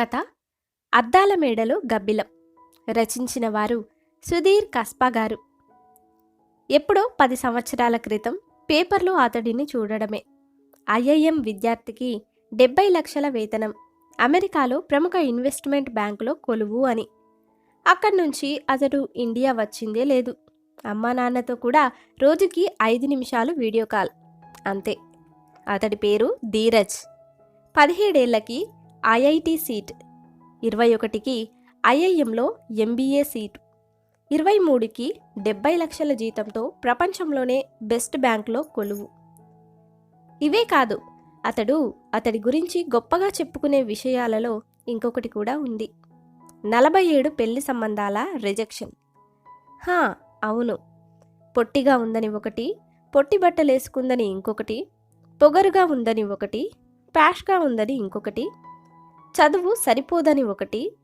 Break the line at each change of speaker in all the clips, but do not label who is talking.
కథ అద్దాల మేడలో గబ్బిలం. రచించిన వారు సుధీర్ కస్పా గారు. ఎప్పుడో పది సంవత్సరాల క్రితం పేపర్లో అతడిని చూడడమే. ఐఐఎం విద్యార్థికి డెబ్బై లక్షల వేతనం అమెరికాలో ప్రముఖ ఇన్వెస్ట్మెంట్ బ్యాంకులో కొలువు అని. అక్కడి నుంచి అతడు ఇండియా వచ్చిందే లేదు. అమ్మా నాన్నతో కూడా రోజుకి ఐదు నిమిషాలు వీడియో కాల్. అంతే. అతడి పేరు ధీరజ్. పదిహేడేళ్ళకి ఐఐటి సీట్ ఇరవై ఒకటికి ఐఐఎంలో ఎంబీఏ సీటు. ఇరవై మూడుకి డెబ్బై లక్షల జీతంతో ప్రపంచంలోనే బెస్ట్ బ్యాంక్లో కొలువు. ఇవే కాదు అతడు అతడి గురించి గొప్పగా చెప్పుకునే విషయాలలో ఇంకొకటి కూడా ఉంది. నలభై ఏడు పెళ్ళి సంబంధాల రిజెక్షన్. హా అవును. పొట్టిగా ఉందని ఒకటి పొట్టి బట్టలేసుకుందని ఇంకొకటి పొగరుగా ఉందని ఒకటి ప్యాష్గా ఉందని ఇంకొకటి చదువు సరిపోదని ఒకటి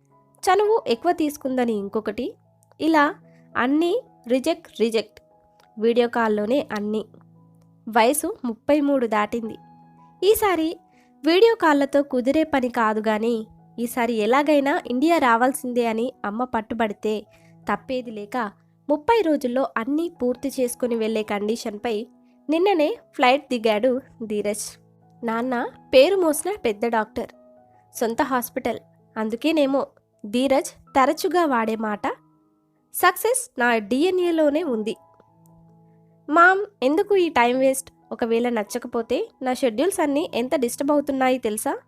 చనువు ఎక్కువ తీసుకుందని ఇంకొకటి ఇలా అన్నీ రిజెక్ట్ రిజెక్ట్. వీడియో కాల్లోనే అన్నీ. వయసు ముప్పై మూడు దాటింది. ఈసారి వీడియో కాళ్ళతో కుదిరే పని కాదు కానీ ఈసారి ఎలాగైనా ఇండియా రావాల్సిందే అని అమ్మ పట్టుబడితే తప్పేది లేక ముప్పై రోజుల్లో అన్నీ పూర్తి చేసుకుని వెళ్ళే కండిషన్పై నిన్ననే ఫ్లైట్ దిగాడు ధీరజ్. నాన్న పేరు మోసిన పెద్ద డాక్టర్. సొంత హాస్పిటల్. అందుకేనేమో ధీరజ్ తరచుగా వాడే మాట సక్సెస్ నా డిఎన్ఏలోనే ఉంది. మామ్ ఎందుకు ఈ టైం వేస్ట్? ఒకవేళ నచ్చకపోతే నా షెడ్యూల్స్ అన్నీ ఎంత డిస్టర్బ్ అవుతున్నాయి తెలుసా?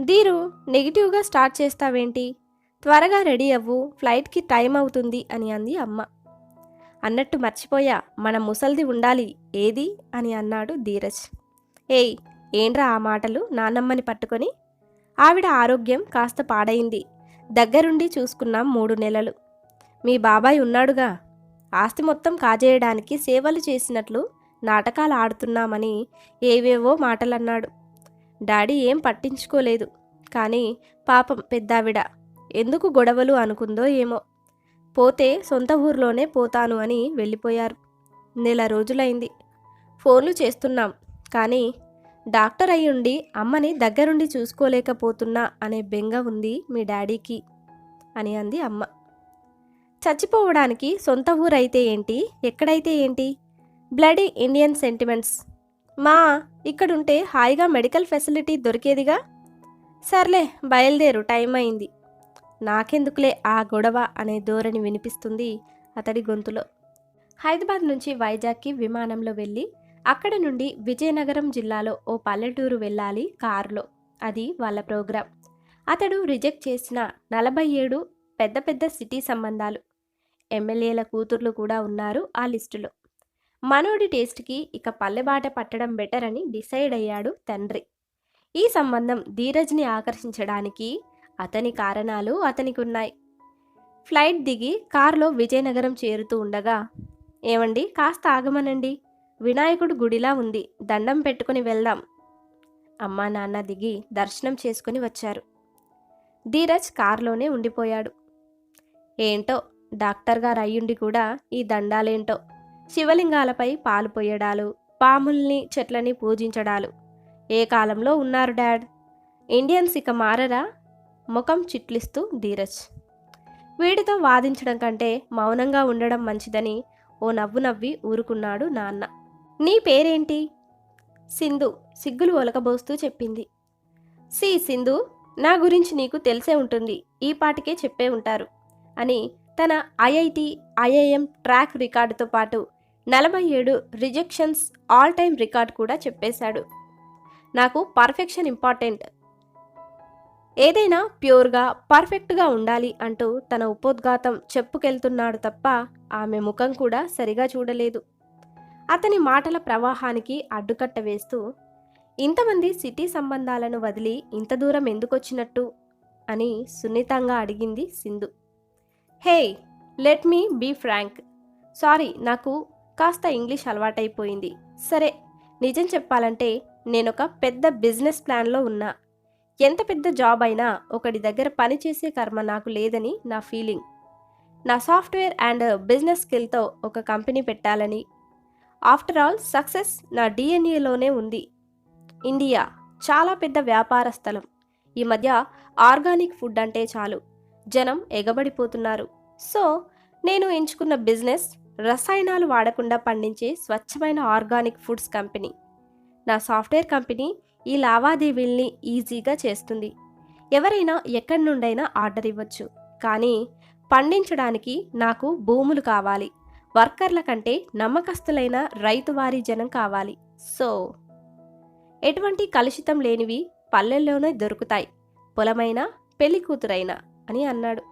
ధీరు నెగిటివ్గా స్టార్ట్ చేస్తావేంటి? త్వరగా రెడీ అవ్వు ఫ్లైట్కి టైం అవుతుంది అని అంది అమ్మ. అన్నట్టు మర్చిపోయా మన ముసల్ది ఉండాలి ఏది? అని అన్నాడు ధీరజ్. ఏయ్ ఏంట్రా ఆ మాటలు? నానమ్మని పట్టుకొని ఆవిడ ఆరోగ్యం కాస్త పాడైంది. దగ్గరుండి చూసుకున్నాం మూడు నెలలు. మీ బాబాయ్ ఉన్నాడుగా. ఆస్తి మొత్తం కాజేయడానికి సేవలు చేసినట్లు నాటకాలు ఆడుతున్నామని ఏవేవో మాటలన్నాడు. డాడీ ఏం పట్టించుకోలేదు. కానీ పాపం పెద్దావిడ. ఎందుకు గొడవలు అనుకుందో ఏమో. పోతే సొంత ఊర్లోనే పోతాను అని వెళ్ళిపోయారు. నెల రోజులైంది. ఫోన్లు చేస్తున్నాం. కానీ డాక్టర్ అయ్యుండి అమ్మని దగ్గరుండి చూసుకోలేకపోతున్నా అనే బెంగ ఉంది మీ డాడీకి అని అంది అమ్మ. చచ్చిపోవడానికి సొంత ఊరైతే ఏంటి? ఎక్కడైతే ఏంటి? Bloody Indian sentiments. మా ఇక్కడుంటే హాయిగా మెడికల్ ఫెసిలిటీ దొరికేదిగా? సర్లే బయలుదేరు టైం అయింది నాకెందుకులే ఆ గొడవ అనే ధోరణి వినిపిస్తుంది అతడి గొంతులో. హైదరాబాద్ నుంచి వైజాగ్కి విమానంలో వెళ్ళి అక్కడ నుండి విజయనగరం జిల్లాలో ఓ పల్లెటూరు వెళ్ళాలి కారులో. అది వాళ్ళ ప్రోగ్రాం. అతడు రిజెక్ట్ చేసిన నలభై ఏడు పెద్ద పెద్ద సిటీ సంబంధాలు. ఎమ్మెల్యేల కూతుర్లు కూడా ఉన్నారు ఆ లిస్టులో. మనోడి టేస్ట్కి ఇక పల్లెబాట పట్టడం బెటర్ అని డిసైడ్ అయ్యాడు తండ్రి. ఈ సంబంధం ధీరజ్ని ఆకర్షించడానికి అతని కారణాలు అతనికి ఉన్నాయి ఫ్లైట్ దిగి కారులో విజయనగరం చేరుతూ ఉండగా ఏమండి కాస్త ఆగమనండి. వినాయకుడు గుడిలా ఉంది. దండం పెట్టుకుని వెళ్దాం. అమ్మా నాన్న దిగి దర్శనం చేసుకుని వచ్చారు. ధీరజ్ కారులోనే ఉండిపోయాడు. ఏంటో? డాక్టర్ గారు అయ్యుండి కూడా ఈ దండాలేంటో? శివలింగాలపై పాలు పోయడాలు పాముల్ని చెట్లని పూజించడాలు. ఏ కాలంలో ఉన్నారు డాడ్? ఇండియన్స్ ఇక మారరా? ముఖం చిట్లిస్తూ ధీరజ్. వీడితో వాదించడం కంటే మౌనంగా ఉండడం మంచిదని ఓ నవ్వు నవ్వి ఊరుకున్నాడు నాన్న. నీ పేరేంటి? సింధు సిగ్గులు ఒలకబోస్తూ చెప్పింది. సి సింధు నా గురించి నీకు తెలిసే ఉంటుంది. ఈ పాటికే చెప్పే ఉంటారు. అని తన ఐఐటి ఐఐఎం ట్రాక్ రికార్డుతో పాటు నలభై ఏడు రిజెక్షన్స్ ఆల్ టైమ్ రికార్డ్ కూడా చెప్పేశాడు. నాకు పర్ఫెక్షన్ ఇంపార్టెంట్. ఏదైనా ప్యూర్గా పర్ఫెక్ట్గా ఉండాలి అంటూ తన ఉపోద్ఘాతం చెప్పుకెళ్తున్నాడు తప్ప ఆమె ముఖం కూడా సరిగా చూడలేదు. అతని మాటల ప్రవాహానికి అడ్డుకట్ట వేస్తూ ఇంతమంది సిటీ సంబంధాలను వదిలి ఇంత దూరం ఎందుకొచ్చినట్టు? అని సున్నితంగా అడిగింది Sindhu. Hey let me be frank. Sorry నాకు కాస్త ఇంగ్లీష్ అలవాటైపోయింది. సరే నిజం చెప్పాలంటే నేనొక పెద్ద బిజినెస్ ప్లాన్లో ఉన్నా. ఎంత పెద్ద జాబ్ అయినా ఒకటి దగ్గర పనిచేసే కర్మ నాకు లేదని నా ఫీలింగ్. నా సాఫ్ట్వేర్ అండ్ బిజినెస్ స్కిల్తో ఒక కంపెనీ పెట్టాలని ఆఫ్టర్ ఆల్ సక్సెస్ నా డిఎన్ఏలోనే ఉంది. ఇండియా చాలా పెద్ద వ్యాపార స్థలం. ఈ మధ్య ఆర్గానిక్ ఫుడ్ అంటే చాలు. జనం ఎగబడిపోతున్నారు. సో నేను ఎంచుకున్న బిజినెస్ రసాయనాలు వాడకుండా పండించే స్వచ్ఛమైన ఆర్గానిక్ ఫుడ్స్ కంపెనీ. నా సాఫ్ట్వేర్ కంపెనీ ఈ లావాదేవీల్ని ఈజీగా చేస్తుంది. ఎవరైనా ఎక్కడి నుండైనా ఆర్డర్ ఇవ్వచ్చు. కానీ పండించడానికి నాకు భూములు కావాలి. వర్కర్ల కంటే నమ్మకస్తులైన రైతువారీ జనం కావాలి. సో ఎటువంటి కలుషితం లేనివి పల్లెల్లోనే దొరుకుతాయి. పొలమైనా పెళ్ళి కూతురైనా అని అన్నాడు.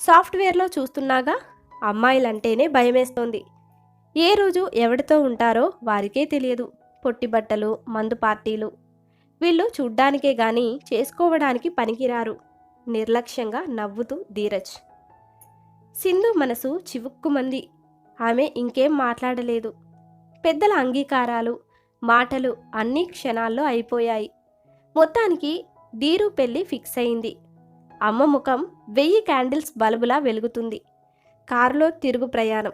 సాఫ్ట్వేర్లో చూస్తున్నాగా అమ్మాయిలంటేనే భయమేస్తోంది. ఏ రోజు ఎవరితో ఉంటారో వారికే తెలియదు. పొట్టి బట్టలు మందు పార్టీలు. వీళ్ళు చూడ్డానికే గాని చేసుకోవడానికి పనికిరారు. నిర్లక్ష్యంగా నవ్వుతూ ధీరజ్. సింధు మనసు చివుక్కుమంది. ఆమె ఇంకేం మాట్లాడలేదు. పెద్దల అంగీకారాలు మాటలు అన్ని క్షణాల్లో అయిపోయాయి. మొత్తానికి ధీరు పెళ్ళి ఫిక్స్ అయింది. అమ్మ ముఖం వెయ్యి క్యాండిల్స్ బల్బులా వెలుగుతుంది. కారులో తిరుగు ప్రయాణం.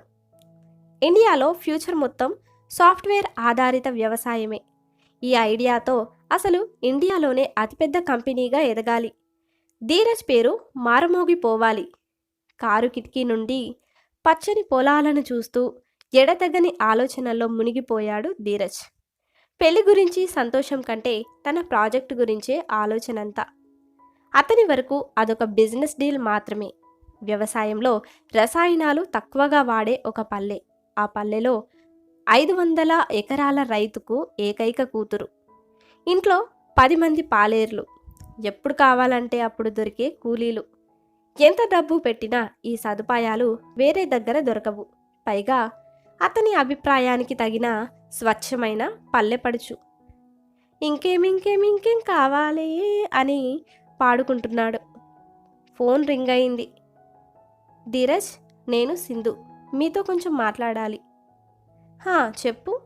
ఇండియాలో ఫ్యూచర్ మొత్తం సాఫ్ట్వేర్ ఆధారిత వ్యవసాయమే. ఈ ఐడియాతో అసలు ఇండియాలోనే అతిపెద్ద కంపెనీగా ఎదగాలి. ధీరజ్ పేరు మారుమోగిపోవాలి. కారు కిటికీ నుండి పచ్చని పొలాలను చూస్తూ ఎడతెగని ఆలోచనల్లో మునిగిపోయాడు ధీరజ్. పెళ్ళి గురించి సంతోషం కంటే తన ప్రాజెక్టు గురించే ఆలోచనంతా. అతని వరకు అదొక బిజినెస్ డీల్ మాత్రమే. వ్యవసాయంలో రసాయనాలు తక్కువగా వాడే ఒక పల్లె. ఆ పల్లెలో ఐదు వందల ఎకరాల రైతుకు ఏకైక కూతురు. ఇంట్లో పది మంది పాలేర్లు. ఎప్పుడు కావాలంటే అప్పుడు దొరికే కూలీలు. ఎంత డబ్బు పెట్టినా ఈ సదుపాయాలు వేరే దగ్గర దొరకవు. పైగా అతని అభిప్రాయానికి తగిన స్వచ్ఛమైన పల్లెపడుచు ఇంకేమింకేమింకేం కావాలి అని పాడుకుంటున్నాడు. ఫోన్ రింగ్ అయింది. ధీరజ్ నేను సింధు. మీతో కొంచెం మాట్లాడాలి. హా చెప్పు.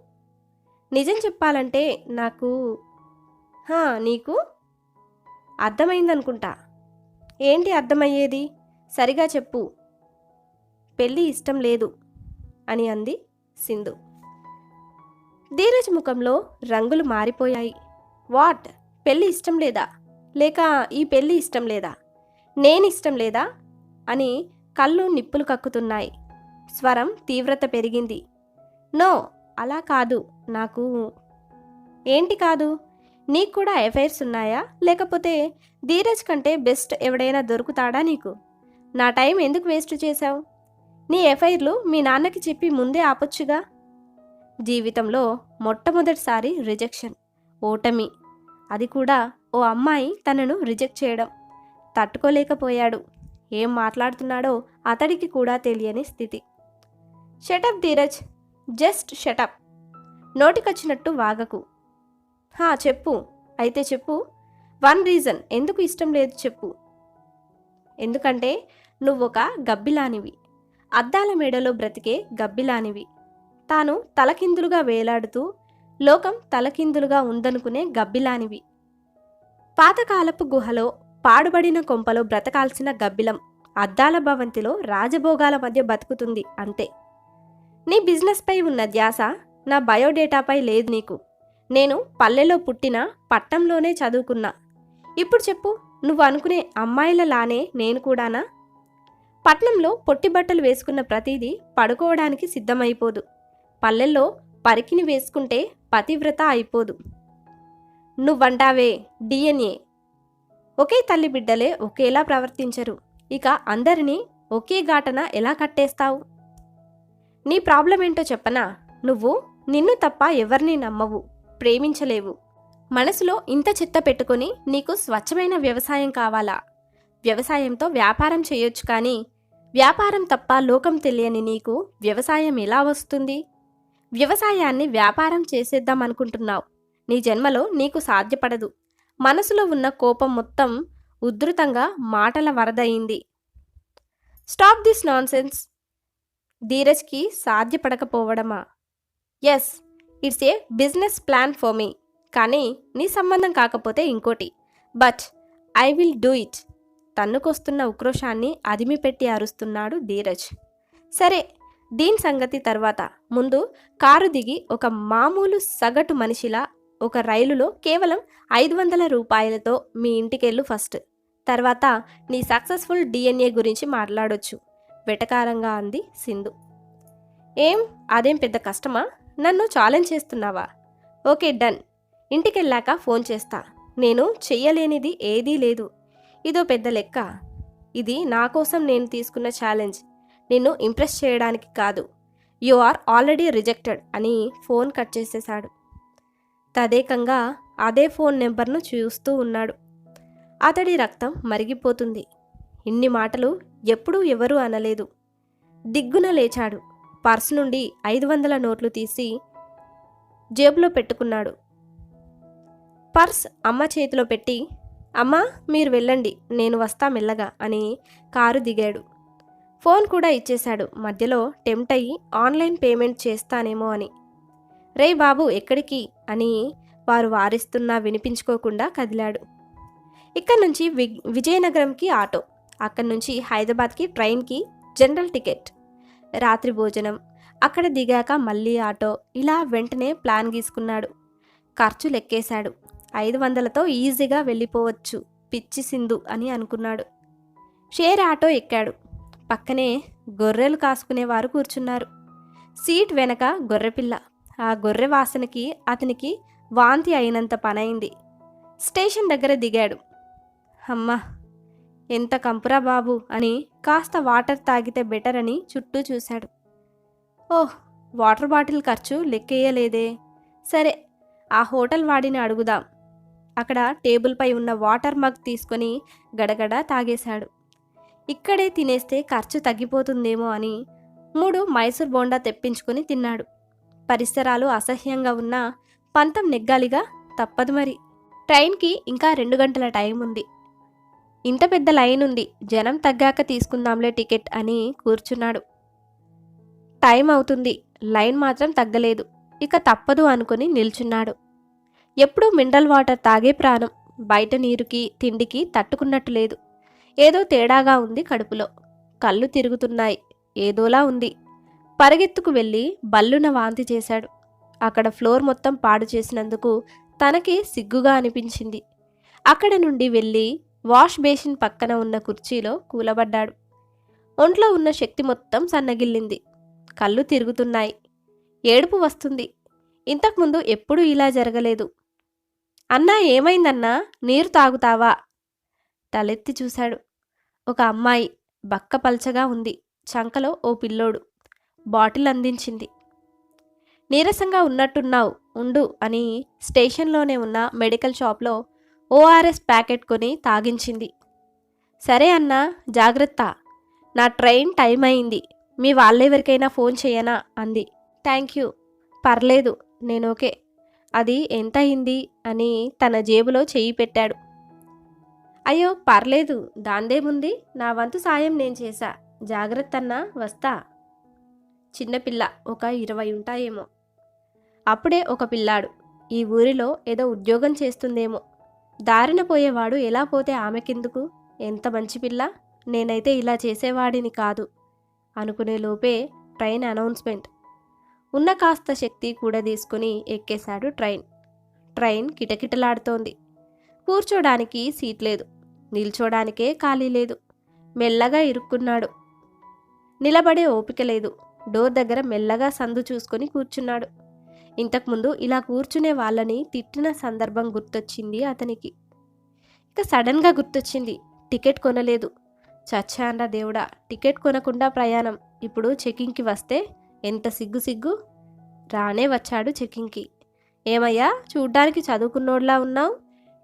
నిజం చెప్పాలంటే నాకు హా నీకు అర్థమైందనుకుంటా. ఏంటి అర్థమయ్యేది? సరిగా చెప్పు. పెళ్ళి ఇష్టం లేదు అని అంది సింధు. ధీరజ్ ముఖంలో రంగులు మారిపోయాయి. వాట్? పెళ్ళి ఇష్టం లేదా? లేక ఈ పెళ్ళి ఇష్టం లేదా? నేను ఇష్టం లేదా? అని కళ్ళు నిప్పులు కక్కుతున్నాయి. స్వరం తీవ్రత పెరిగింది. నో అలా కాదు. నాకు ఏంటి కాదు? నీకు కూడా ఎఫైర్స్ ఉన్నాయా? లేకపోతే ధీరజ్ కంటే బెస్ట్ ఎవడైనా దొరుకుతాడా నీకు? నా టైం ఎందుకు వేస్ట్ చేశావు? నీ ఎఫైర్లు మీ నాన్నకి చెప్పి ముందే ఆపొచ్చుగా? జీవితంలో మొట్టమొదటిసారి రిజెక్షన్ ఓటమి. అది కూడా ఓ అమ్మాయి తనను రిజెక్ట్ చేయడం. తట్టుకోలేకపోయాడు. ఏం మాట్లాడుతున్నాడో అతడికి కూడా తెలియని స్థితి. Shut up Dheeraj just shut up. నోటికొచ్చినట్టు వాగకు. హా చెప్పు. అయితే చెప్పు. One reason. ఎందుకు ఇష్టం లేదు చెప్పు. ఎందుకంటే నువ్వొక గబ్బిలానివి. అద్దాల మేడలో బ్రతికే గబ్బిలానివి. తాను తలకిందులుగా వేలాడుతూ లోకం తలకిందులుగా ఉందనుకునే గబ్బిలానివి. పాతకాలపు గుహలో పాడుబడిన కొంపలో బ్రతకాల్సిన గబ్బిలం అద్దాల భవంతిలో రాజభోగాల మధ్య బతుకుతుంది అంతే. నీ బిజినెస్పై ఉన్న ధ్యాస నా బయోడేటాపై లేదు నీకు. నేను పల్లెలో పుట్టిన పట్టంలోనే చదువుకున్నా. ఇప్పుడు చెప్పు నువ్వు అనుకునే అమ్మాయిలలానే నేను కూడానా? పట్నంలో పొట్టి బట్టలు వేసుకున్న ప్రతిదీ పడుకోవడానికి సిద్ధమైపోదు. పల్లెల్లో పరికిని వేసుకుంటే పతివ్రత అయిపోదు. నువ్వంటావే డిఎన్ఏ. ఒకే తల్లి బిడ్డలే ఒకేలా ప్రవర్తించరు. ఇక అందరినీ ఒకే ఘాటన ఎలా కట్టేస్తావు? నీ ప్రాబ్లం ఏంటో చెప్పనా? నువ్వు నిన్ను తప్ప ఎవరిని నమ్మవు. ప్రేమించలేవు. మనసులో ఇంత చెత్త పెట్టుకొని నీకు స్వచ్ఛమైన వ్యవసాయం కావాలా? వ్యవసాయంతో వ్యాపారం చేయొచ్చు కానీ వ్యాపారం తప్ప లోకం తెలియని నీకు వ్యవసాయం ఎలా వస్తుంది? వ్యవసాయాన్ని వ్యాపారం చేసేద్దాం అనుకుంటున్నావు. నీ జన్మలో నీకు సాధ్యపడదు. మనసులో ఉన్న కోపం మొత్తం ఉధృతంగా మాటల వరదయింది. Stop this nonsense. ధీరజ్కి సాధ్యపడకపోవడమా? Yes. It's a business plan for me కానీ నీ సంబంధం కాకపోతే ఇంకోటి. But I will do it. తన్నుకొస్తున్న ఉక్రోషాన్ని అదిమిపెట్టి అరుస్తున్నాడు ధీరజ్. సరే దీని సంగతి తర్వాత. ముందు కారు దిగి ఒక మామూలు సగటు మనిషిలా ఒక రైలులో కేవలం ఐదు వందల రూపాయలతో మీ ఇంటికెళ్ళు ఫస్ట్. తర్వాత నీ సక్సెస్ఫుల్ డిఎన్ఏ గురించి మాట్లాడొచ్చు. వెటకారంగా అంది సింధు. ఏం? అదేం పెద్ద కష్టమా? నన్ను ఛాలెంజ్ చేస్తున్నావా? Okay done. ఇంటికెళ్ళాక ఫోన్ చేస్తా. నేను చెయ్యలేనిది ఏదీ లేదు. ఇదో పెద్ద లెక్క. ఇది నా కోసం నేను తీసుకున్న ఛాలెంజ్ నిన్ను ఇంప్రెస్ చేయడానికి కాదు. యు ఆర్ ఆల్రెడీ రిజెక్టెడ్ అని ఫోన్ కట్ చేసేశాడు. తదేకంగా అదే ఫోన్ నెంబర్ను చూస్తూ ఉన్నాడు. అతడి రక్తం మరిగిపోతుంది. ఇన్ని మాటలు ఎప్పుడూ ఎవరూ అనలేదు. దిగ్గున లేచాడు. పర్స్ నుండి ఐదు వందల నోట్లు తీసి జేబులో పెట్టుకున్నాడు. పర్స్ అమ్మ చేతిలో పెట్టి అమ్మా మీరు వెళ్ళండి నేను వస్తా మెల్లగా అని కారు దిగాడు. ఫోన్ కూడా ఇచ్చేశాడు. మధ్యలో టెంప్ట్ అయ్యి ఆన్లైన్ పేమెంట్ చేస్తానేమో అని. రే బాబు ఎక్కడికి? అని వారు వారిస్తున్నా వినిపించుకోకుండా కదిలాడు. ఇక్కడ నుంచి వి విజయనగరంకి ఆటో అక్కడి నుంచి హైదరాబాద్కి ట్రైన్కి జనరల్ టికెట్. రాత్రి భోజనం. అక్కడ దిగాక మళ్ళీ ఆటో. ఇలా వెంటనే ప్లాన్ గీసుకున్నాడు. ఖర్చు లెక్కేశాడు. ఐదు వందలతో ఈజీగా వెళ్ళిపోవచ్చు. పిచ్చి సింధు అని అనుకున్నాడు. షేర్ ఆటో ఎక్కాడు. పక్కనే గొర్రెలు కాసుకునేవారు కూర్చున్నారు. సీట్ వెనక గొర్రెపిల్ల. ఆ గొర్రె వాసనకి అతనికి వాంతి అయినంత పనైంది. స్టేషన్ దగ్గర దిగాడు. అమ్మా! ఎంత కంపురా బాబు అని కాస్త వాటర్ తాగితే బెటర్ అని చుట్టూ చూశాడు. ఓహ్ వాటర్ బాటిల్ ఖర్చు లెక్కేయలేదే. సరే ఆ హోటల్ వాడిని అడుగుదాం. అక్కడ టేబుల్పై ఉన్న వాటర్ మగ్ తీసుకొని గడగడ తాగేశాడు. ఇక్కడే తినేస్తే ఖర్చు తగ్గిపోతుందేమో అని మూడు మైసూర్ బోండా తెప్పించుకొని తిన్నాడు. పరిసరాలు అసహ్యంగా ఉన్నా పంతం నెగ్గాలిగా తప్పదు మరి. ట్రైన్కి ఇంకా రెండు గంటల టైం ఉంది ఇంత పెద్ద లైన్ ఉంది జనం తగ్గాక తీసుకుందాంలే టికెట్ అని కూర్చున్నాడు. టైం అవుతుంది లైన్ మాత్రం తగ్గలేదు ఇక తప్పదు అనుకుని నిల్చున్నాడు. ఎప్పుడూ మినరల్ వాటర్ తాగే ప్రాణం బయట నీరుకి తిండికి తట్టుకున్నట్టు లేదు. ఏదో తేడాగా ఉంది కడుపులో. కళ్ళు తిరుగుతున్నాయి ఏదోలా ఉంది. పరిగెత్తుకు వెళ్ళి బల్లున వాంతి చేశాడు. అక్కడ ఫ్లోర్ మొత్తం పాడు చేసినందుకు తనకి సిగ్గుగా అనిపించింది. అక్కడ నుండి వెళ్ళి వాష్ బేసిన్ పక్కన ఉన్న కుర్చీలో కూలబడ్డాడు. ఒంట్లో ఉన్న శక్తి మొత్తం సన్నగిల్లింది. కళ్ళు తిరుగుతున్నాయి. ఏడుపు వస్తుంది. ఇంతకుముందు ఎప్పుడూ ఇలా జరగలేదు. అన్నా ఏమైందన్నా? నీరు తాగుతావా? తలెత్తి చూశాడు. ఒక అమ్మాయి బక్క పల్చగా ఉంది. చంకలో ఓ పిల్లోడు. బాటిల్ అందించింది. నీరసంగా ఉన్నట్టున్నావు ఉండు అని స్టేషన్లోనే ఉన్న మెడికల్ షాప్లో ఓఆర్ఎస్ ప్యాకెట్ కొని తాగించింది. సరే అన్నా జాగ్రత్త. నా ట్రైన్ టైం అయింది. మీ వాళ్ళెవరికైనా ఫోన్ చేయనా? అంది. Thank you. పర్లేదు నేను ఓకే. అది ఎంత అయింది అని తన జేబులో చేయి పెట్టాడు. అయ్యో పర్లేదు దాందేముంది నా వంతు సాయం నేను చేశా. జాగ్రత్త అన్నా వస్తా చిన్నపిల్ల ఒక ఇరవై ఉంటాయేమో. అప్పుడే ఒక పిల్లాడు. ఈ ఊరిలో ఏదో ఉద్యోగం చేస్తుందేమో. దారిన పోయేవాడు ఎలా పోతే ఆమెకెందుకు? ఎంత మంచి పిల్ల? నేనైతే ఇలా చేసేవాడిని కాదు అనుకునే లోపే ట్రైన్ అనౌన్స్మెంట్. ఉన్న కాస్త శక్తి కూడా తీసుకుని ఎక్కేశాడు ట్రైన్. ట్రైన్ కిటకిటలాడుతోంది. కూర్చోడానికి సీట్ లేదు. నిల్చోడానికే ఖాళీ లేదు. మెల్లగా ఇరుక్కున్నాడు. నిలబడే ఓపిక లేదు. డోర్ దగ్గర మెల్లగా సందు చూసుకొని కూర్చున్నాడు. ఇంతకుముందు ఇలా కూర్చునే వాళ్ళని తిట్టిన సందర్భం గుర్తొచ్చింది అతనికి. ఇక సడన్గా గుర్తొచ్చింది టికెట్ కొనలేదు. చచ్చాండ్రా దేవుడా టికెట్ కొనకుండా ప్రయాణం. ఇప్పుడు చెకింగ్కి వస్తే ఎంత సిగ్గు సిగ్గు? రానే వచ్చాడు చెకింగ్కి. ఏమయ్యా చూడ్డానికి చదువుకున్నోడ్లా ఉన్నావు?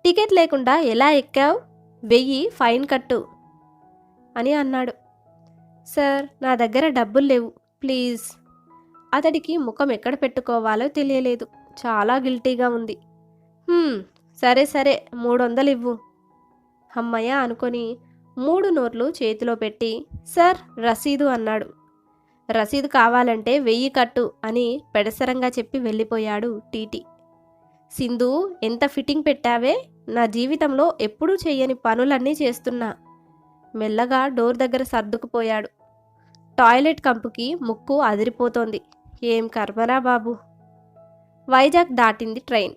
టికెట్ లేకుండా ఎలా ఎక్కావు? వెయ్యి ఫైన్ కట్టు అని అన్నాడు. సార్ నా దగ్గర డబ్బులు లేవు. ప్లీజ్. అతడికి ముఖం ఎక్కడ పెట్టుకోవాలో తెలియలేదు. చాలా గిల్టీగా ఉంది. సరే సరే మూడు వందలు ఇవ్వు అమ్మయ్య అనుకొని మూడు నోట్లు చేతిలో పెట్టి సార్ రసీదు అన్నాడు. రసీదు కావాలంటే వెయ్యి కట్టు అని పెడసరంగా చెప్పి వెళ్ళిపోయాడు టీటీ. సింధు ఎంత ఫిట్టింగ్ పెట్టావే? నా జీవితంలో ఎప్పుడూ చేయని పనులన్నీ చేస్తున్నా. మెల్లగా డోర్ దగ్గర సర్దుకుపోయాడు. టాయిలెట్ కంపుకి ముక్కు అదిరిపోతోంది. ఏం కర్మరా బాబు? వైజాగ్ దాటింది ట్రైన్.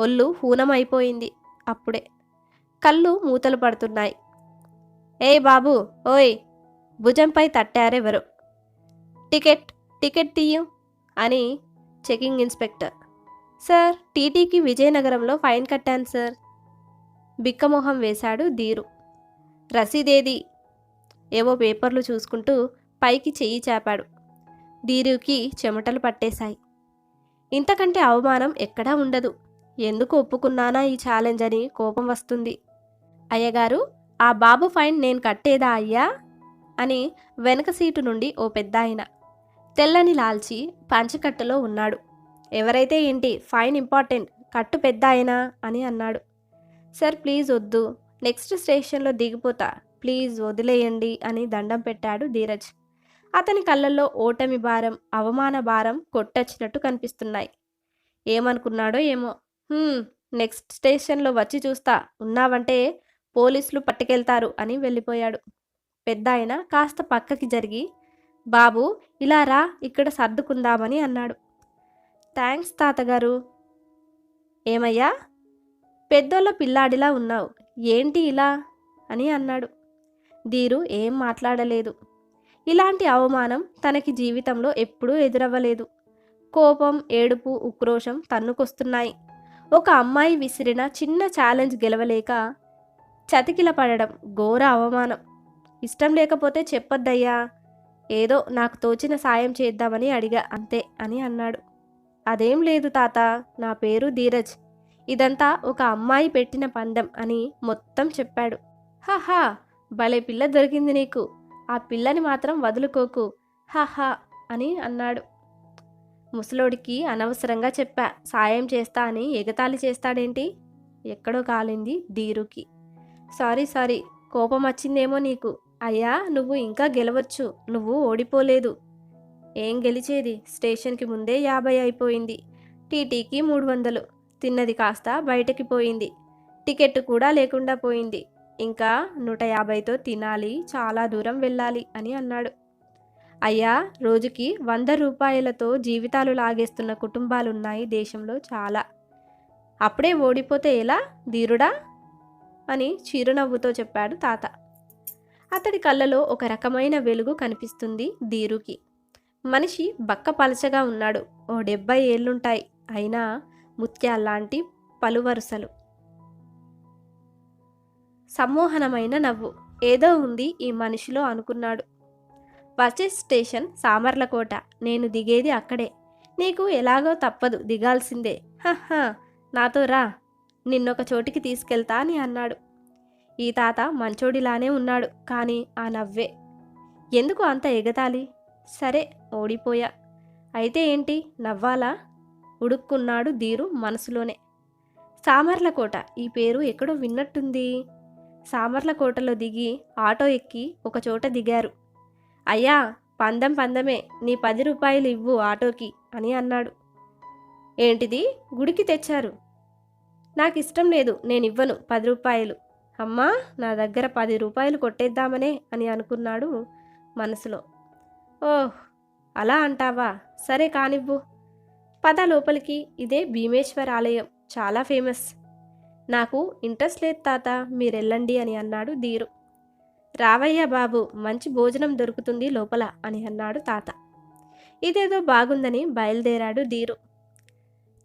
ఒళ్ళు హూనమైపోయింది అప్పుడే. కళ్ళు మూతలు పడుతున్నాయి. ఏయ్ బాబు ఓయ్! భుజంపై తట్టారెవరు. టికెట్ టికెట్ తీయు అని చెకింగ్ ఇన్స్పెక్టర్. సార్ టీటీకి విజయనగరంలో ఫైన్ కట్టాను సార్. బిక్కమొహం వేశాడు ధీరు. రసీదేది? ఏవో పేపర్లు చూసుకుంటూ పైకి చెయ్యి చాపాడు. ధీరుకి చెమటలు పట్టేశాయి. ఇంతకంటే అవమానం ఎక్కడా ఉండదు. ఎందుకు ఒప్పుకున్నానా ఈ ఛాలెంజ్ అని కోపం వస్తుంది. అయ్యగారు ఆ బాబు ఫైన్ నేను కట్టేదా అయ్యా? అని వెనక సీటు నుండి ఓ పెద్ద ఆయన తెల్లని లాల్చి పంచకట్టులో ఉన్నాడు. ఎవరైతే ఏంటి ఫైన్ ఇంపార్టెంట్ కట్టు పెద్ద అయినా అని అన్నాడు. సార్ ప్లీజ్ వద్దు. నెక్స్ట్ స్టేషన్లో దిగిపోతా. ప్లీజ్ వదిలేయండి అని దండం పెట్టాడు ధీరజ్. అతని కళ్ళల్లో ఓటమి భారం అవమాన భారం కొట్టొచ్చినట్టు కనిపిస్తున్నాయి. ఏమనుకున్నాడో ఏమో. నెక్స్ట్ స్టేషన్లో వచ్చి చూస్తా. ఉన్నావంటే పోలీసులు పట్టుకెళ్తారు అని వెళ్ళిపోయాడు. పెద్ద ఆయన కాస్త పక్కకి జరిగి బాబు ఇలా రా ఇక్కడ సర్దుకుందామని అన్నాడు. థ్యాంక్స్ తాతగారు. ఏమయ్యా పెద్దోళ్ళ పిల్లాడిలా ఉన్నావు. ఏంటి ఇలా? అని అన్నాడు. ధీరు ఏం మాట్లాడలేదు. ఇలాంటి అవమానం తనకి జీవితంలో ఎప్పుడూ ఎదురవ్వలేదు. కోపం ఏడుపు ఉక్రోషం తన్నుకొస్తున్నాయి. ఒక అమ్మాయి విసిరిన చిన్న ఛాలెంజ్ గెలవలేక చతికిల పడడం ఘోర అవమానం. ఇష్టం లేకపోతే చెప్పొద్దయ్యా ఏదో నాకు తోచిన సాయం చేద్దామని అడిగా అంతే అని అన్నాడు. అదేం లేదు తాత నా పేరు ధీరజ్. ఇదంతా ఒక అమ్మాయి పెట్టిన పందెం అని మొత్తం చెప్పాడు. హహా భలే పిల్ల దొరికింది నీకు. ఆ పిల్లని మాత్రం వదులుకోకు. హహా అని అన్నాడు. ముసలోడికి అనవసరంగా చెప్పా సాయం చేస్తా అని ఎగతాళి చేస్తాడేంటి? ఎక్కడో కాలింది ధీరుకి. సారీ సారీ కోపం వచ్చిందేమో నీకు. అయ్యా నువ్వు ఇంకా గెలవచ్చు నువ్వు ఓడిపోలేదు. ఏం గెలిచేది? స్టేషన్కి ముందే యాభై అయిపోయింది. టీటీకి మూడు వందలు. తిన్నది కాస్త బయటకి పోయింది. టికెట్ కూడా లేకుండా పోయింది. ఇంకా నూట యాభైతో తినాలి చాలా దూరం వెళ్ళాలి అని అన్నాడు. అయ్యా రోజుకి వంద రూపాయలతో జీవితాలు లాగేస్తున్న కుటుంబాలున్నాయి దేశంలో చాలా. అప్పుడే ఓడిపోతే ఎలా? ధీరుడా? అని చిరునవ్వుతో చెప్పాడు తాత. అతడి కళ్ళలో ఒక రకమైన వెలుగు కనిపిస్తుంది ధీరుకి. మనిషి బక్క పలచగా ఉన్నాడు. ఓ డెబ్బై ఏళ్ళుంటాయి. అయినా ముత్యాల్లాంటి పలువరుసలు. సమ్మోహనమైన నవ్వు. ఏదో ఉంది ఈ మనిషిలో అనుకున్నాడు. వచ్చే స్టేషన్ సామర్లకోట. నేను దిగేది అక్కడే. నీకు ఎలాగో తప్పదు దిగాల్సిందే. హహా నాతో రా. నిన్నొక చోటికి తీసుకెళ్తా అని అన్నాడు. ఈ తాత మంచోడిలానే ఉన్నాడు కానీ ఆ నవ్వే. ఎందుకు అంత ఎగతాలి సరే ఓడిపోయా. అయితే ఏంటి? నవ్వాలా? ఉడుక్కున్నాడు ధీరు మనసులోనే. సామర్లకోట ఈ పేరు ఎక్కడో విన్నట్టుంది. సామర్లకోటలో దిగి ఆటో ఎక్కి ఒక చోట దిగారు. అయ్యా పందెం పందమే నీ పది రూపాయలు ఇవ్వు ఆటోకి అని అన్నాడు. ఏంటిది? గుడికి తెచ్చారు. నాకు ఇష్టం లేదు నేను ఇవ్వను పది రూపాయలు. అమ్మా నా దగ్గర పది రూపాయలు కొట్టేద్దామనే అని అనుకున్నాడు మనసులో. ఓహ్ అలా అంటావా? సరే కానివ్వు. పద లోపలికి ఇదే భీమేశ్వర ఆలయం చాలా ఫేమస్. నాకు ఇంట్రెస్ట్ లేదు తాత మీరెళ్ళండి అని అన్నాడు ధీరు. రావయ్య బాబు మంచి భోజనం దొరుకుతుంది లోపల అని అన్నాడు తాత. ఇదేదో బాగుందని బయలుదేరాడు ధీరు.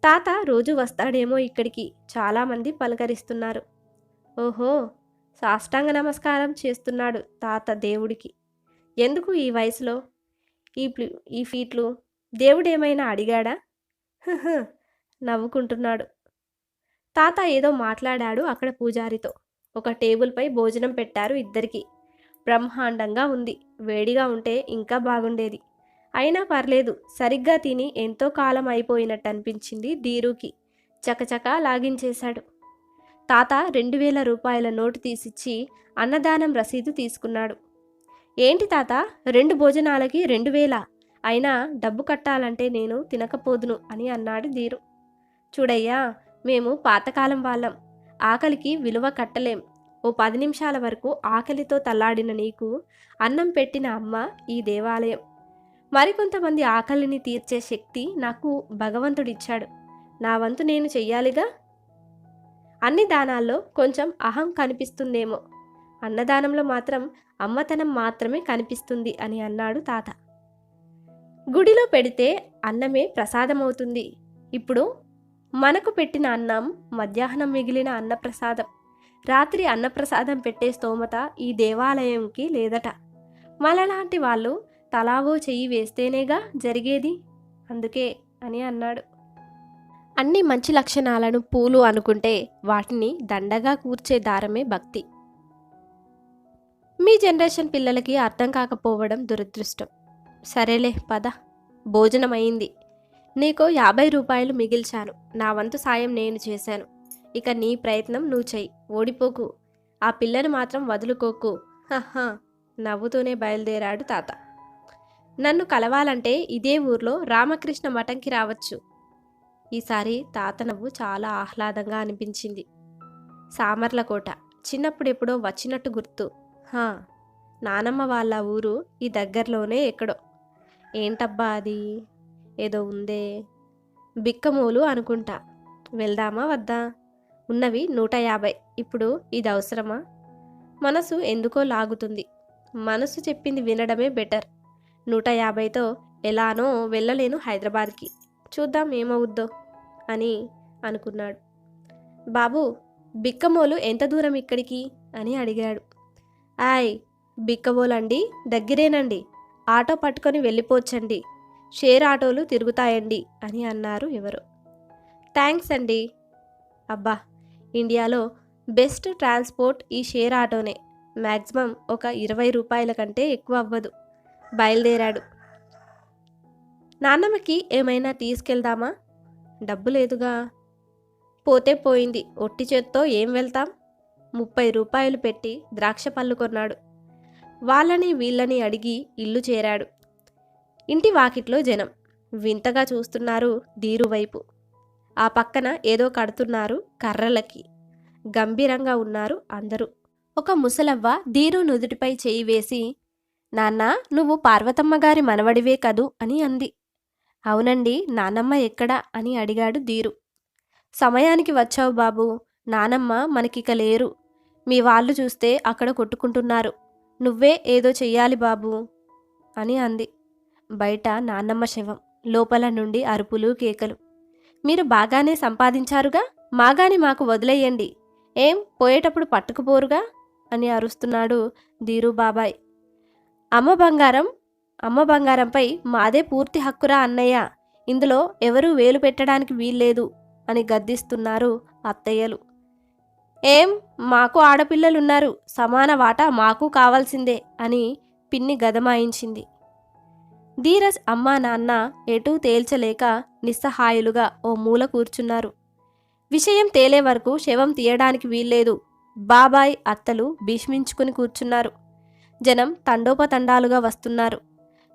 తాత రోజు వస్తాడేమో ఇక్కడికి చాలామంది పలకరిస్తున్నారు. ఓహో సాష్టాంగ నమస్కారం చేస్తున్నాడు తాత దేవుడికి. ఎందుకు ఈ వయసులో? ఈ ఈ ఫీట్లు? దేవుడేమైనా అడిగాడా? నవ్వుకుంటున్నాడు. తాత ఏదో మాట్లాడాడు అక్కడ పూజారితో. ఒక టేబుల్పై భోజనం పెట్టారు ఇద్దరికి. బ్రహ్మాండంగా ఉంది. వేడిగా ఉంటే ఇంకా బాగుండేది. అయినా పర్లేదు. సరిగ్గా తిని ఎంతో కాలం అయిపోయినట్టు అనిపించింది ధీరుకి. చకచక లాగించేశాడు. తాత రెండు వేల రూపాయల నోటు తీసిచ్చి అన్నదానం రసీదు తీసుకున్నాడు. ఏంటి తాత? రెండు భోజనాలకి రెండు వేల? అయినా డబ్బు కట్టాలంటే నేను తినకపోదును అని అన్నాడు ధీరు. చూడయ్యా మేము పాతకాలం వాళ్ళం. ఆకలికి విలువ కట్టలేం. ఓ పది నిమిషాల వరకు ఆకలితో తల్లాడిన నీకు అన్నం పెట్టిన అమ్మ ఈ దేవాలయం. మరికొంతమంది ఆకలిని తీర్చే శక్తి నాకు భగవంతుడిచ్చాడు. నా వంతు నేను చెయ్యాలిగా? అన్ని దానాల్లో కొంచెం అహం కనిపిస్తుందేమో. అన్నదానంలో మాత్రం అమ్మతనం మాత్రమే కనిపిస్తుంది అని అన్నాడు తాత. గుడిలో పెడితే అన్నమే ప్రసాదమవుతుంది. ఇప్పుడు మనకు పెట్టిన అన్నం మధ్యాహ్నం మిగిలిన అన్నప్రసాదం. రాత్రి అన్నప్రసాదం పెట్టే స్తోమత ఈ దేవాలయంకి లేదట. మనలాంటి వాళ్ళు తలావో చెయ్యి వేస్తేనేగా జరిగేది? అందుకే అని అన్నాడు. అన్ని మంచి లక్షణాలను పూలు అనుకుంటే వాటిని దండగా కూర్చే దారమే భక్తి. మీ జనరేషన్ పిల్లలకి అర్థం కాకపోవడం దురదృష్టం. సరేలే పద. భోజనం అయింది నీకు యాభై రూపాయలు మిగిల్చాను. నా వంతు సాయం నేను చేశాను. ఇక నీ ప్రయత్నం నువ్వు చెయ్యి. ఓడిపోకు. ఆ పిల్లను మాత్రం వదులుకోకు. హహా. నవ్వుతూనే బయలుదేరాడు తాత. నన్ను కలవాలంటే ఇదే ఊర్లో రామకృష్ణ మఠంకి రావచ్చు. ఈసారి తాత నవ్వు చాలా ఆహ్లాదంగా అనిపించింది. సామర్లకోట. చిన్నప్పుడెప్పుడో వచ్చినట్టు గుర్తు. హా. నానమ్మ వాళ్ళ ఊరు ఈ దగ్గరలోనే ఎక్కడో. ఏంటబ్బా అది? ఏదో ఉందే. బిక్కమూలు అనుకుంటా. వెళ్దామా వద్దా? ఉన్నవి నూట యాభై. ఇప్పుడు ఇది అవసరమా? మనసు ఎందుకో లాగుతుంది. మనసు చెప్పింది వినడమే బెటర్. నూట యాభైతో ఎలానో వెళ్ళలేను హైదరాబాద్కి. చూద్దాం ఏమవుద్దో అని అనుకున్నాడు. బాబు బిక్కమోలు ఎంత దూరం ఇక్కడికి? అని అడిగాడు. ఆయ్ బిక్కమోలండి దగ్గరేనండి. ఆటో పట్టుకొని వెళ్ళిపోవచ్చండి. షేర్ ఆటోలు తిరుగుతాయండి అని అన్నారు ఎవరు. థ్యాంక్స్ అండి. అబ్బా ఇండియాలో బెస్ట్ ట్రాన్స్పోర్ట్ ఈ షేర్ ఆటోనే. మ్యాక్సిమం ఒక ఇరవై రూపాయల కంటే ఎక్కువ అవ్వదు. బయలుదేరాడు. నాన్నమ్మకి ఏమైనా తీసుకెళ్దామా? డబ్బు లేదుగా. పోతే పోయింది. ఒట్టి చేత్తో ఏం వెళ్తాం? ముప్పై రూపాయలు పెట్టి ద్రాక్ష పళ్ళు కొన్నాడు. వాళ్ళని వీళ్ళని అడిగి ఇల్లు చేరాడు. ఇంటి వాకిట్లో జనం. వింతగా చూస్తున్నారు ధీరువైపు ఆ పక్కన ఏదో కడుతున్నారు కర్రలకి. గంభీరంగా ఉన్నారు అందరూ. ఒక ముసలవ్వ దీరు నుదుటిపై చేయి వేసి నాన్నా నువ్వు పార్వతమ్మ గారి మనవడివే కదూ? అని అంది. అవునండి నానమ్మ ఎక్కడా? అని అడిగాడు దీరు సమయానికి వచ్చావు బాబు. నానమ్మ మనకిక లేరు. మీ వాళ్ళు చూస్తే అక్కడ కొట్టుకుంటున్నారు. నువ్వే ఏదో చెయ్యాలి బాబు. అని అంది. బయట నాన్నమ్మ శవం లోపల నుండి అరుపులు కేకలు. మీరు బాగానే సంపాదించారుగా? మాగాని మాకు వదిలేయండి. ఏం? పోయేటప్పుడు పట్టుకుపోరుగా? అని అరుస్తున్నాడు ధీరు బాబాయ్ అమ్మ బంగారం అమ్మ బంగారంపై మాదే పూర్తి హక్కురా అన్నయ్య. ఇందులో ఎవరూ వేలు పెట్టడానికి వీల్లేదు అని గద్దిస్తున్నారు అత్తయ్యలు. ఏం? మాకు ఆడపిల్లలున్నారు. సమాన వాటా మాకు కావాల్సిందే అని పిన్ని గదమాయించింది. ధీరజ్ అమ్మా నాన్న ఎటూ తేల్చలేక నిస్సహాయులుగా ఓ మూల కూర్చున్నారు. విషయం తేలే వరకు శవం తీయడానికి వీల్లేదు. బాబాయ్ అత్తలు భీష్మించుకుని కూర్చున్నారు. జనం తండోపతండాలుగా వస్తున్నారు.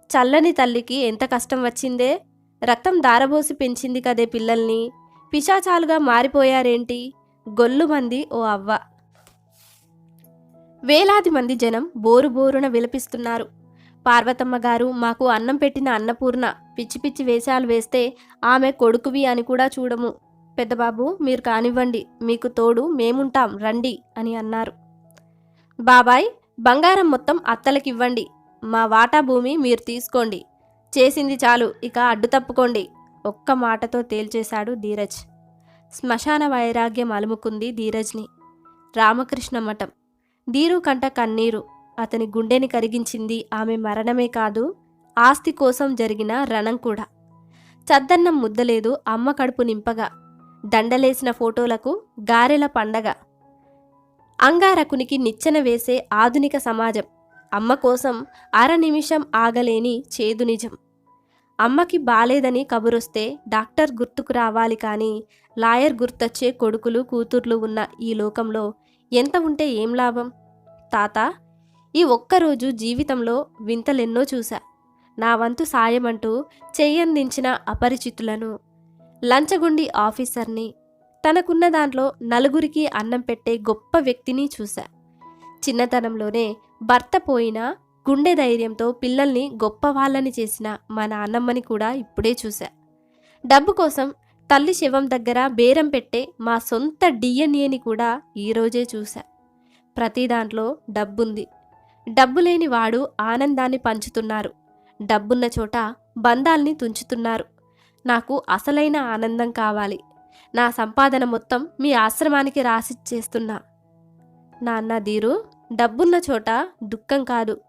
చల్లని తల్లికి ఎంత కష్టం వచ్చిందే? రక్తం దారబోసి పెంచింది కదే పిల్లల్ని. పిశాచాలుగా మారిపోయారేంటి? గొల్లు మంది ఓ అవ్వ. వేలాది మంది జనం బోరు బోరున విలపిస్తున్నారు. పార్వతమ్మ గారు మాకు అన్నం పెట్టిన అన్నపూర్ణ పిచ్చి పిచ్చి వేషాలు వేస్తే ఆమె కొడుకువి అని కూడా చూడము. పెద్దబాబు మీరు కానివ్వండి మీకు తోడు మేముంటాం రండి అని అన్నారు. బాబాయ్ బంగారం మొత్తం అత్తలకివ్వండి. మా వాటా భూమి మీరు తీసుకోండి. చేసింది చాలు ఇక అడ్డు తప్పుకోండి ఒక్క మాటతో తేల్చేశాడు ధీరజ్. శ్మశాన వైరాగ్యం అలుముకుంది ధీరజ్ని. రామకృష్ణ మఠం. ధీరు కంట కన్నీరు. అతని గుండెని కరిగించింది ఆమె మరణమే కాదు ఆస్తి కోసం జరిగిన రణం కూడా. చద్దన్నం ముద్దలేదు అమ్మ కడుపు నింపగా దండలేసిన ఫోటోలకు గారెల పండగ. అంగారకునికి నిచ్చెన వేసే ఆధునిక సమాజం అమ్మ కోసం అర నిమిషం ఆగలేని చేదు నిజం. అమ్మకి బాలేదని కబురొస్తే డాక్టర్ గుర్తుకు రావాలి కానీ లాయర్ గుర్తొచ్చే కొడుకులు కూతుర్లు ఉన్న ఈ లోకంలో ఎంత ఉంటే ఏం లాభం? తాత ఈ ఒక్కరోజు జీవితంలో వింతలెన్నో చూశా. నా వంతు సాయమంటూ చెయ్యందించిన అపరిచితులను లంచగుండి ఆఫీసర్ని తనకున్న దాంట్లో నలుగురికి అన్నం పెట్టే గొప్ప వ్యక్తిని చూశా. చిన్నతనంలోనే భర్త పోయినా గుండె ధైర్యంతో పిల్లల్ని గొప్ప వాళ్ళని చేసిన మా నాన్నమ్మని కూడా ఇప్పుడే చూశా. డబ్బు కోసం తల్లి శవం దగ్గర బేరం పెట్టే మా సొంత డిఎన్ఏని కూడా ఈరోజే చూశా. ప్రతి దాంట్లో డబ్బుంది. డబ్బు లేని వాడు ఆనందాన్ని పంచుతున్నారు. డబ్బున్న చోట బంధాల్ని తుంచుతున్నారు. నాకు అసలైన ఆనందం కావాలి. నా సంపాదన మొత్తం మీ ఆశ్రమానికి రాసిచ్చేస్తున్నా. నాన్న ధీరు డబ్బున్న చోట దుఃఖం కాదు.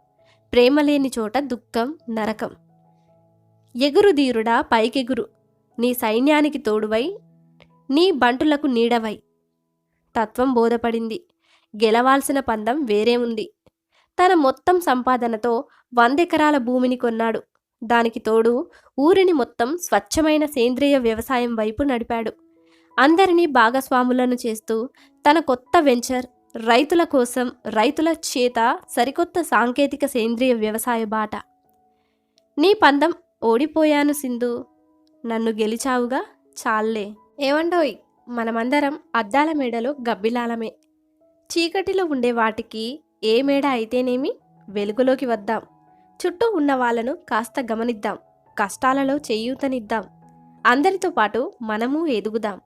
ప్రేమ లేని చోట దుఃఖం నరకం. ఎగురు ధీరుడా పైకెగురు. నీ సైన్యానికి తోడువై నీ బంటులకు నీడవై. తత్వం బోధపడింది. గెలవాల్సిన పందం వేరే ఉంది. తన మొత్తం సంపాదనతో వందెకరాల భూమిని కొన్నాడు. దానికి తోడు ఊరిని మొత్తం స్వచ్ఛమైన సేంద్రియ వ్యవసాయం వైపు నడిపాడు. అందరినీ భాగస్వాములను చేస్తూ తన కొత్త వెంచర్ రైతుల కోసం రైతుల చేత సరికొత్త సాంకేతిక సేంద్రియ వ్యవసాయ బాట. నీ పందం ఓడిపోయాను సింధు నన్ను గెలిచావుగా చాల్లే. ఏమండోయ్ మనమందరం అద్దాల మేడలో గబ్బిలాలమే. చీకటిలో ఉండే వాటికి ఏ మేడ అయితేనేమి వెలుగులోకి వద్దాం. చుట్టూ ఉన్న వాళ్ళను కాస్త గమనిద్దాం. కష్టాలలో చేయూతనిద్దాం. అందరితో పాటు మనము ఎదుగుదాం.